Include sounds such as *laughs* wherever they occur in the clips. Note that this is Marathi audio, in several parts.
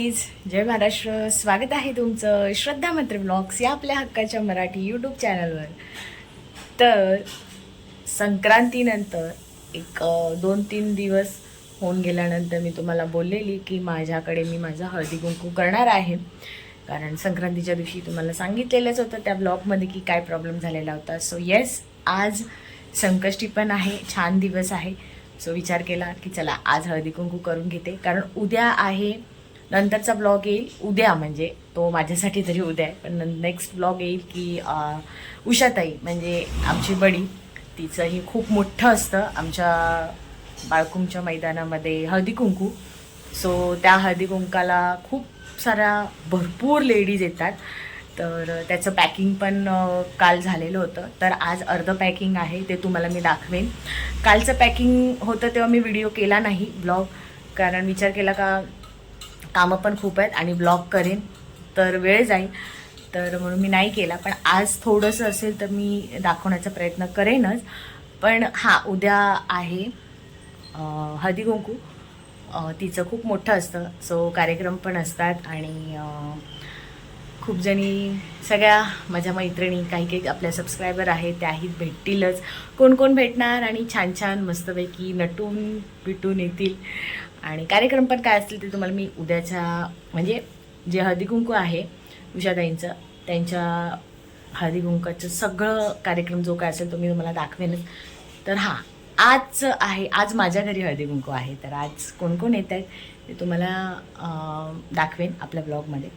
गाईज जय महाराष्ट्र. स्वागत आहे तुमचं श्रद्धा मंत्र ब्लॉग्स या आपल्या हक्काच्या मराठी यूट्यूब चॅनलवर तर संक्रांतीनंतर एक दोन तीन दिवस होऊन गेल्यानंतर मी तुम्हाला बोललेली की माझ्याकडे मी माझा हळदी कुंकू करणार आहे. कारण संक्रांतीच्या दिवशी तुम्हाला सांगितलेलंच होतं त्या ब्लॉगमध्ये की काय प्रॉब्लेम झालेला होता. सो येस आज संकष्टी पण आहे. छान दिवस आहे. सो विचार केला की चला आज हळदी कुंकू करून घेते. कारण उद्या आहे नंतरचा ब्लॉग येईल. उद्या म्हणजे तो माझ्यासाठी तरी उद्या आहे. पण नेक्स्ट ब्लॉग येईल की उषाताई म्हणजे आमची बडी. तिचंही खूप मोठं असतं आमच्या बाळकुंच्या मैदानामध्ये हळदी कुंकू. सो त्या हळदी कुंकाला खूप साऱ्या भरपूर लेडीज येतात. तर त्याचं पॅकिंग पण काल झालेलं होतं. तर आज अर्धं पॅकिंग आहे ते तुम्हाला मी दाखवेन. कालचं पॅकिंग होतं तेव्हा मी व्हिडिओ केला नाही ब्लॉग. कारण विचार केला का कामं पण खूप आहेत आणि ब्लॉग करेन तर वेळ जाईल. तर म्हणून मी नाही केला पण आज थोडंसं असेल तर मी दाखवण्याचा प्रयत्न करेनच. पण हां उद्या आहे अं, कुंकू. तिचं खूप मोठं असतं सो कार्यक्रम पण असतात आणि खूप जणी सगळ्या माझ्या मैत्रिणी काही काही आपल्या सबस्क्रायबर आहेत त्याही भेटतीलच. कोण कोण भेटणार आणि छान छान मस्तपैकी नटून बिटून येतील. आणि कार्यक्रम पण काय असतील ते तुम्हाला मी उद्याच्या म्हणजे जे हळदीकुंकू आहे उषाताईंचं त्यांच्या हळदीकुंकाचं सगळं कार्यक्रम जो काय असेल तो मी तुम्हाला दाखवेनच. तर हां आज आहे आज माझ्या घरी हळदीकुंकू आहे. तर आज कोण कोण येत आहेत ते तुम्हाला दाखवेन आपल्या ब्लॉगमध्ये.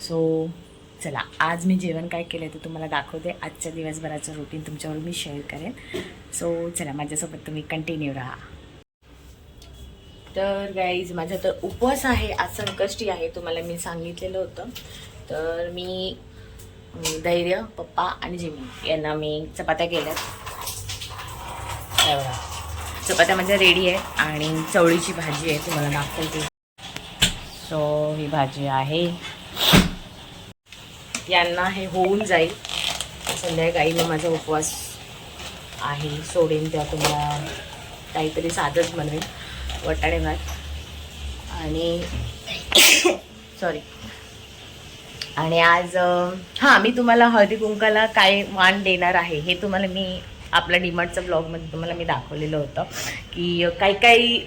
सो चला आज मी जेवण काय केलं ते तुम्हाला दाखवते. आजच्या दिवसभराचं रुटीन तुमच्यावर मी शेअर करेन. सो चला माझ्यासोबत तुम्ही कंटिन्यू राहा. तर गाईज माझा तर उपवास आहे. आज संकष्टी आहे तुम्हाला मी सांगितलेलं होतं. तर मी धैर्य पप्पा आणि जिमी यांना मी चपात्या केल्यात. चपात्या माझ्या रेडी आहे आणि चवळीची भाजी आहे तुम्हाला दाखवते. सो ही भाजी आहे. यांना हे होऊन जाईल. संध्याकाळी माझा उपवास आहे. सोडेन त्या तुम्हाला. काहीतरी साधंच बनवेल वटाणे भात. आणि *coughs* सॉरी आणि आज हां मी तुम्हाला हळदी कुंकाला काय वाण देणार आहे हे तुम्हाला मी आपल्या डिमार्टच्या ब्लॉगमध्ये तुम्हाला मी दाखवलेलं होतं की काही काही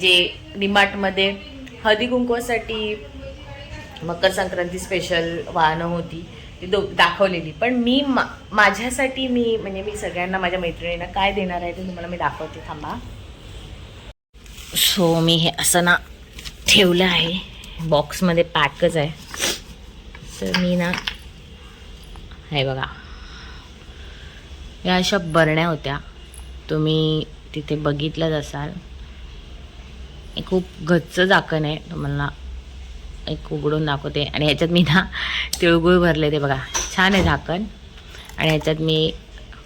जे डिमार्टमध्ये हळदी कुंकवासाठी मकर संक्रांती स्पेशल वाहनं होती ती दो दाखवलेली. पण मी मा माझ्यासाठी मी म्हणजे मी सगळ्यांना माझ्या मैत्रिणींना काय देणार आहे ते तुम्हाला मी दाखवते थांबा. सो मी हे असं ना ठेवलं आहे. बॉक्समध्ये पॅकच आहे. तर मी ना हे बघा. या अशा बरण्या होत्या. तुम्ही तिथे बघितलंच असाल. हे खूप गच्च झाकण आहे. तुम्हाला एक उघडून दाखवते. आणि ह्याच्यात मी ना तिळगुळ भरले ते बघा. छान आहे झाकण. आणि ह्याच्यात मी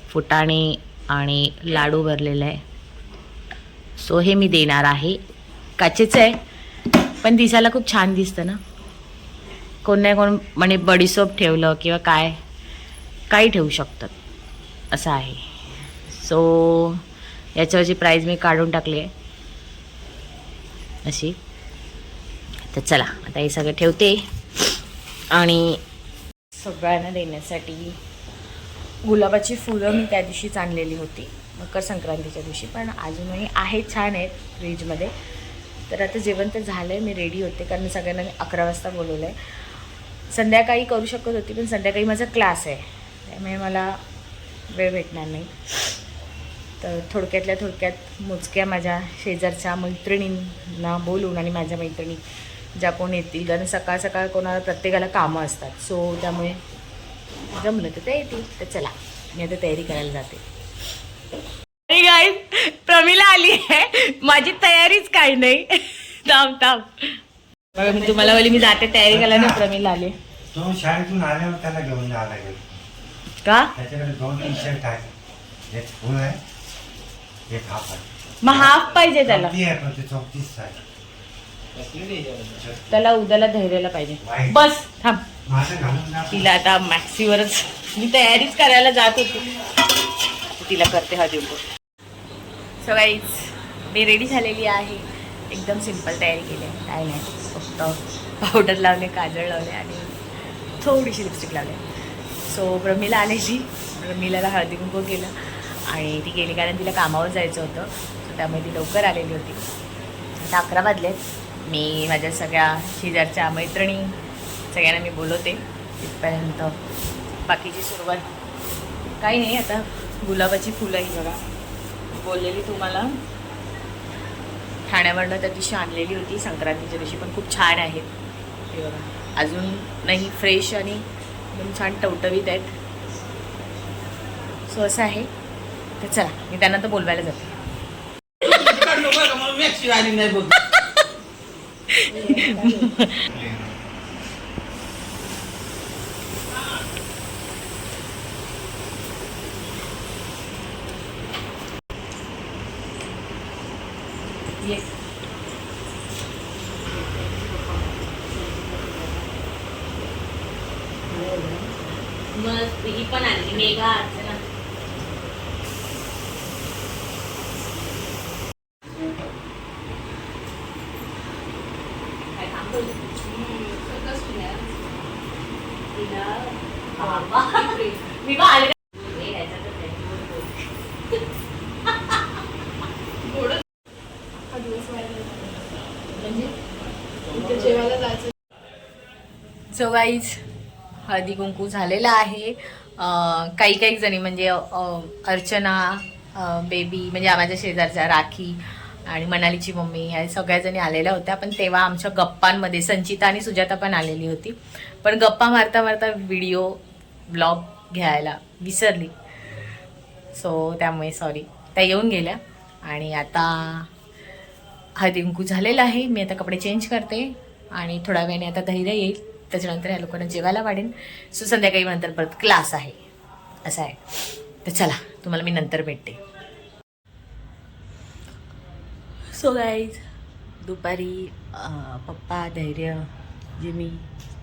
फुटाणे आणि लाडू भरलेले आहे. सो हे मी देणार आहे. काचेचं आहे. पण दिसायला खूप छान दिसतं ना. कोण नाही कोण म्हणे बडीसोप ठेवलं किंवा काय काही ठेवू शकतात. असं आहे. सो याच्यावरची प्राईज मी काढून टाकली आहे. अशी. तर चला आता हे सगळं ठेवते. आणि सगळ्यांना देण्यासाठी गुलाबाची फुलं मी त्या दिवशीच आणलेली होती. मकर संक्रांतीच्या दिवशी. पण अजूनही आहेत छान आहेत फ्रीजमध्ये. तर आता जेवण तर झालं आहे मी रेडी होते कारण सगळ्यांना मी अकरा वाजता बोलवलं आहे संध्याकाळी करू शकत होती पण संध्याकाळी माझा क्लास आहे. त्यामुळे मला वेळ भेटणार नाही. तर थोडक्यातल्या थोडक्यात मोजक्या माझ्या शेजारच्या मैत्रिणींना बोलून आणि माझ्या मैत्रिणी ज्या कोण येतील कारण सकाळ सकाळ कोणाला प्रत्येकाला कामं असतात. सो त्यामुळे जमलं तर ते येतील तर चला मी आता तयारी करायला जाते. गाईज प्रमिला आली आहे. माझी तयारीच काही नाही. थांब थांब. बघा मी तुम्हाला बोलली मी जाते तयारी करायला ना प्रमिला आली. तो शाळेतून आल्यावर त्याला घेऊन जावं लागेल. का? त्याच्याकडे दोन टी शर्ट आहे एक फुल आहे एक हाफ आहे. मग हाफ पाहिजे त्याला. चौथी आहे पण ते चौतीस आहे. त्याला उद्याला धैर्याला पाहिजे. बस थांब. माझं घालून जा. तिला आता मॅक्सीवरच मी तयारीच करायला जात होती. तिला करते हा देऊ सो गाईज मी रेडी झालेली आहे. एकदम सिंपल तयारी केली आहे. काय नाही. फक्त पावडर लावले काजळ लावले आणि थोडीशी लिपस्टिक लावले. सो प्रमिला आलेली. प्रमिलाला हळदी कुंकू केलं आणि ती गेली कारण तिला कामावर जायचं होतं. सो त्यामुळे ती लवकर आलेली होती. आता अकरा वाजलेत मी माझ्या सगळ्या शेजारच्या मैत्रिणी सगळ्यांना मी बोलवते. तिथपर्यंत बाकीची सुरुवात. काही नाही आता. गुलाबाची फुलं ही बघा. बोललेली तुम्हाला. ठाण्यावरनं त्या दिवशी आणलेली होती. संक्रांतीच्या दिवशी पण खूप छान आहेत हे बघा. अजून नाही फ्रेश आणि एकदम छान टवटवीत आहेत. सो असं आहे. तर चला मी त्यांना तर बोलवायला जाते. *laughs* *laughs* *laughs* ये। मग ही पण आणली मेघा अर्चना काय काम करू? तिला बाबा. मी बा आले हे ह्याच्यातच आहे. सो गाईज हळदी कुंकू झालेला आहे. काही काही जणी म्हणजे अर्चना बेबी म्हणजे माझ्या शेजारच्या राखी आणि मनालीची मम्मी ह्या सगळ्या जणी आलेल्या होत्या. पण तेव्हा आमच्या गप्पांमध्ये संचिता आणि सुजाता पण आलेली होती. पण गप्पा मारता मारता व्हिडिओ ब्लॉग घ्यायला विसरली. सो त्यामुळे सॉरी त्या येऊन गेल्या. आणि आता हळदी कुंकू झालेलं आहे. मी आता कपडे चेंज करते आणि थोड्या वेळाने आता धैर्य येईल. त्याच्यानंतर या लोकांना जेवायला वाढेन. सो संध्याकाळी नंतर परत क्लास आहे. असं आहे. तर चला तुम्हाला मी नंतर भेटते. सो गाईज दुपारी पप्पा धैर्य जे मी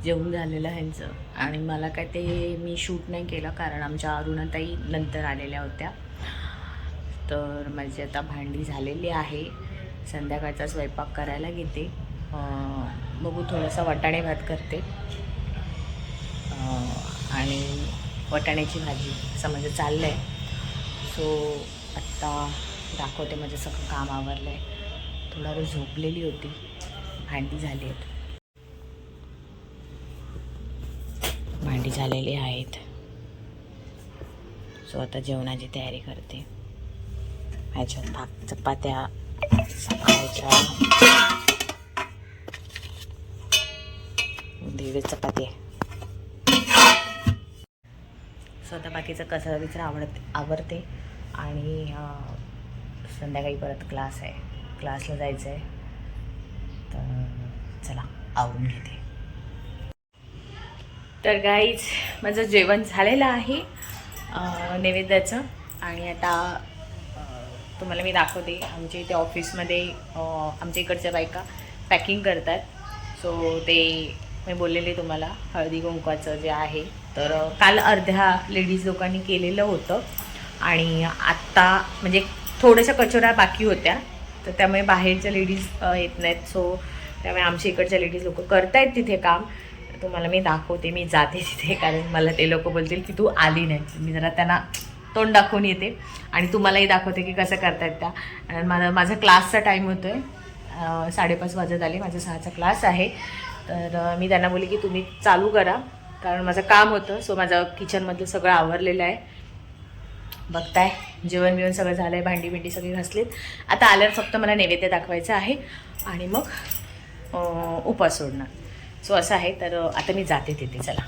जेवून झालेलं ह्यांचं. आणि मला काय ते मी शूट नाही केलं कारण आमच्या अरुणाताई नंतर आलेल्या होत्या. तर माझी आता भांडी झालेली आहे. संध्याकाळचा स्वयंपाक करायला घेते. बघू थोडासा वाटाणे भात करते. आणि वाटाण्याची भाजी असं माझं चाललं आहे सो आत्ता दाखवते माझं सगळं काम आवरलं आहे थोडा वेळ झोपलेली होती. भांडी झाली आहेत. भांडी झालेली आहेत. सो आता जेवणाची तयारी करते. ह्याच्यात भाग चपात्या सकाळच्या दीड चपाती आहे. स्वतः बाकीचं कसं विचार आवडत आवडते. आणि संध्याकाळी परत क्लास आहे. क्लासला जायचं आहे तर चला आवरून घेते. तर गाईज माझं जेवण झालेलं आहे नैवेद्याचं. आणि आता तुम्हाला मी दाखवते. आमच्या इथे ऑफिसमध्ये आमच्या इकडच्या बायका पॅकिंग करतात. सो ते मी बोललेले तुम्हाला हळदी कुंकवाचं जे आहे. तर काल अर्ध्या लेडीज लोकांनी केलेलं होतं. आणि आत्ता म्हणजे थोड्याशा कचोऱ्या बाकी होत्या. तर त्यामुळे बाहेरच्या लेडीज येत नाहीत. सो त्यामुळे आमच्या इकडच्या लेडीज लोक करतायत तिथे काम. तुम्हाला मी दाखवते मी जाते तिथे. कारण मला ते लोक बोलतील की तू आली नाही. मी जरा त्यांना तोंड दाखवून येते. आणि तुम्हालाही दाखवते की कसं करतायत त्या. आणि माझा माझा क्लासचा टाईम होतो आहे साडेपाच वाजत आले. माझा सहाचा क्लास आहे. तर मी त्यांना बोलले की तुम्ही चालू करा कारण माझं काम होतं सो माझं किचनमधलं सगळं आवरलेलं आहे. बघताय जेवण बिवण सगळं झालं आहे भांडी बिंडी सगळी घासलीत. आता आल्यावर फक्त मला नैवेद्य दाखवायचं आहे आणि मग उपास सोडणार. सो असं आहे तर आता मी जाते तिथे चला.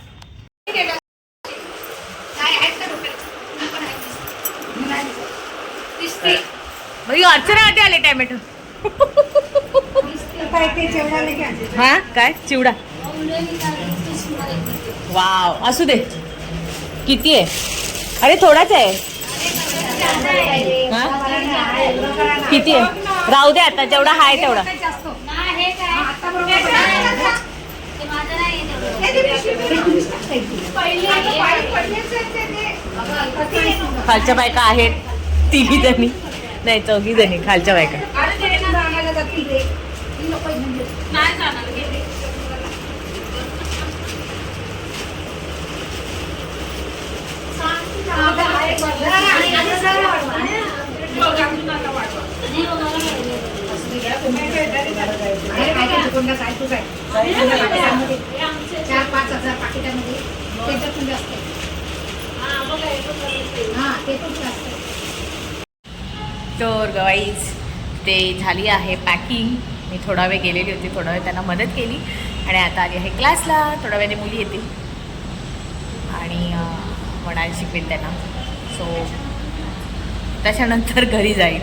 भाई अर्चना आधी आले टॅमॅटो हा? काय? चिवडा. वाव. असू दे. किती आहे? अरे थोडाच आहे. हा? किती आहे? राहू दे आता जेवढा हाय तेवढा. खालच्या बायका आहेत. तिघी जणी. नाही चौघी जणी खालच्या बायका. नाही जाणार गेले बघा तुला वाटवा चार पाच हजार पाकिटामध्ये त्याच्यातून जास्त. आहे. हा ते पण जास्त. आहे. तर गवाईज ते झाली आहे पॅकिंग मी थोडा वेळ गेलेली होती थोडा वेळ त्यांना मदत केली. आणि आता आली आहे क्लासला थोड्या वेळाने मुली येतील. आणि म्हणायला शिकवेल त्यांना. सो त्याच्यानंतर घरी जाईल.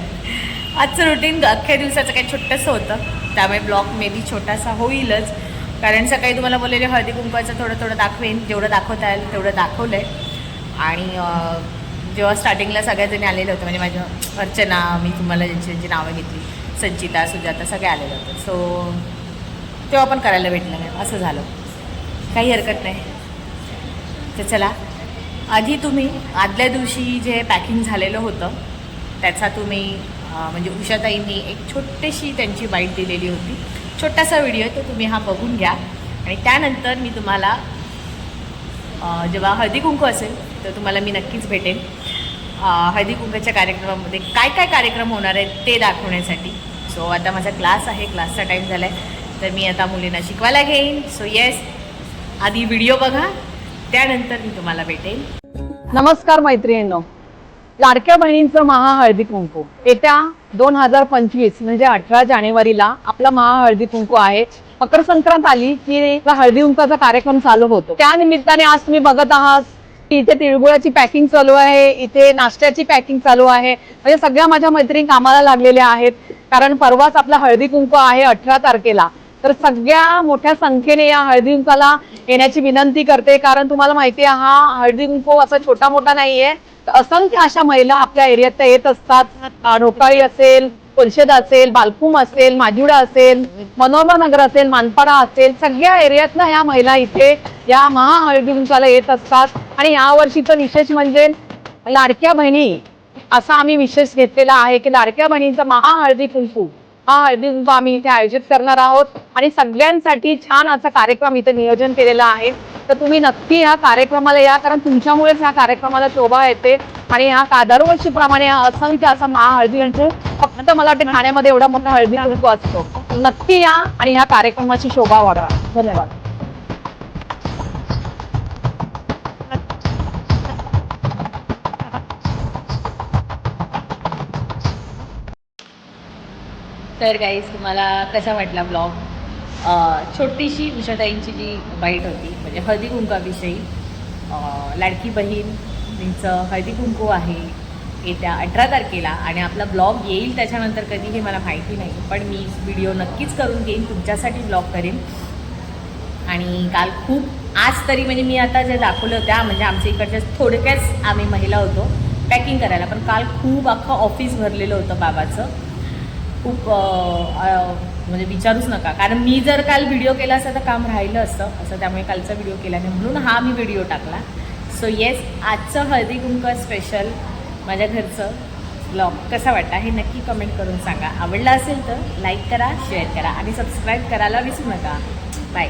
आजचं रुटीन अख्ख्या दिवसाचं काही छोटंसं होतं. त्यामुळे ब्लॉग मे बी छोटासा होईलच. कारण सकाळी तुम्हाला बोललेले हळदी कुंकवाचं थोडं थोडं दाखवेन. जेवढं दाखवता येईल तेवढं दाखवलं आहे आणि जेव्हा स्टार्टिंगला सगळ्याजणी आलेलं होतं म्हणजे माझ्या अर्चना मी तुम्हाला ज्यांची ज्यांची नावं घेतली संचिता सुजाता सगळे आलेले होते. सो तेव्हा पण करायला भेटलं नाही. असं झालं. काही हरकत नाही. तर चला. आधी तुम्ही आदल्या दिवशी जे पॅकिंग झालेलं होतं त्याचा तुम्ही म्हणजे उषाताईंनी एक छोटीशी त्यांची बाईट दिलेली होती. छोटासा व्हिडिओ तो तुम्ही हा बघून घ्या. आणि त्यानंतर मी तुम्हाला जेव्हा हळदी कुंकू असेल तर तुम्हाला मी नक्कीच भेटेन. हळदी कुंकूच्या कार्यक्रमामध्ये काय काय कार्यक्रम होणार आहेत ते दाखवण्यासाठी. सो आता माझा क्लास आहे. क्लासचा टाईम झाला आहे तर मी आता मुलींना शिकवायला घेईन. सो येस आधी व्हिडिओ बघा. त्यानंतर मी तुम्हाला भेटेन. नमस्कार मैत्रिणींनो. लाडक्या बहिणींचं महाहळदी कुंकू. येत्या दोन हजार पंचवीस म्हणजे अठरा जानेवारीला आपला महाहळदी कुंकू आहे. मकर संक्रांत आली की हळदी कुंकाचा कार्यक्रम चालू होतो. त्या निमित्ताने आज तुम्ही बघत आहात की इथे तिळगुळाची पॅकिंग चालू आहे इथे नाश्त्याची पॅकिंग चालू आहे. म्हणजे सगळ्या माझ्या मैत्रिणी कामाला लागलेल्या आहेत. कारण परवाच आपला हळदी कुंकू आहे अठरा तारखेला. तर सगळ्या मोठ्या संख्येने या हळदी कुंकाला येण्याची विनंती करते. कारण तुम्हाला माहिती आहे हा हळदी कुंकू असा छोटा मोठा नाहीये. तर असंख्य अशा महिला आपल्या एरियात येत असतात. ढोकाळी असेल कोलशेद असेल बालकुम असेल माजिवडा असेल मनोरमा नगर असेल मानपाडा असेल सगळ्या एरियातनं ह्या महिला इथे या महाहळदी कुंकाला येत असतात. आणि या वर्षीचं विशेष म्हणजे लाडक्या बहिणी असा आम्ही विशेष घेतलेला आहे की लाडक्या बहिणीचा महाहळदी कुंकू. हा हळदी कुंकू आम्ही इथे आयोजित करणार आहोत. आणि सगळ्यांसाठी छान असा कार्यक्रम इथे नियोजन केलेला आहे. तर तुम्ही नक्की या कार्यक्रमाला या कारण तुमच्यामुळेच ह्या कार्यक्रमाला शोभा येते. आणि ह्या का- दरवर्षीप्रमाणे असंख्य असा महाहळदी कुंकू फक्त मला वाटतं ठाण्यामध्ये एवढा मोठा हळदी कुंकू असतो. नक्की या आणि ह्या कार्यक्रमाची शोभा वाढवा. धन्यवाद. तर गाईज तुम्हाला कसा वाटला ब्लॉग छोटीशी उषाताईंची जी बाईट होती म्हणजे हळदी कुंकाविषयी लाडकी लाडकी तिचं हळदी कुंकू आहे येत्या अठरा तारखेला आणि आपला ब्लॉग येईल त्याच्यानंतर कधी हे मला माहिती नाही पण मी व्हिडिओ नक्कीच करून घेईन तुमच्यासाठी ब्लॉग करेन. आणि काल खूप आज तरी म्हणजे मी आता जे दाखवलं त्या म्हणजे आमच्या इकडच्या थोडक्याच आम्ही महिला होतो पॅकिंग करायला पण काल खूप अख्खं ऑफिस भरलेलं होतं बाबाचं. खूप म्हणजे विचारूच नका. कारण मी जर काल व्हिडिओ केला असता तर काम राहिलं असतं. असं त्यामुळे कालचा व्हिडिओ केला नाही. म्हणून हा मी व्हिडिओ टाकला. सो येस आजचं हळदी कुंक स्पेशल माझ्या घरचं ब्लॉग कसा वाटला हे नक्की कमेंट करून सांगा. आवडला असेल तर लाईक करा शेअर करा आणि सबस्क्राईब करायला विसरू नका. बाय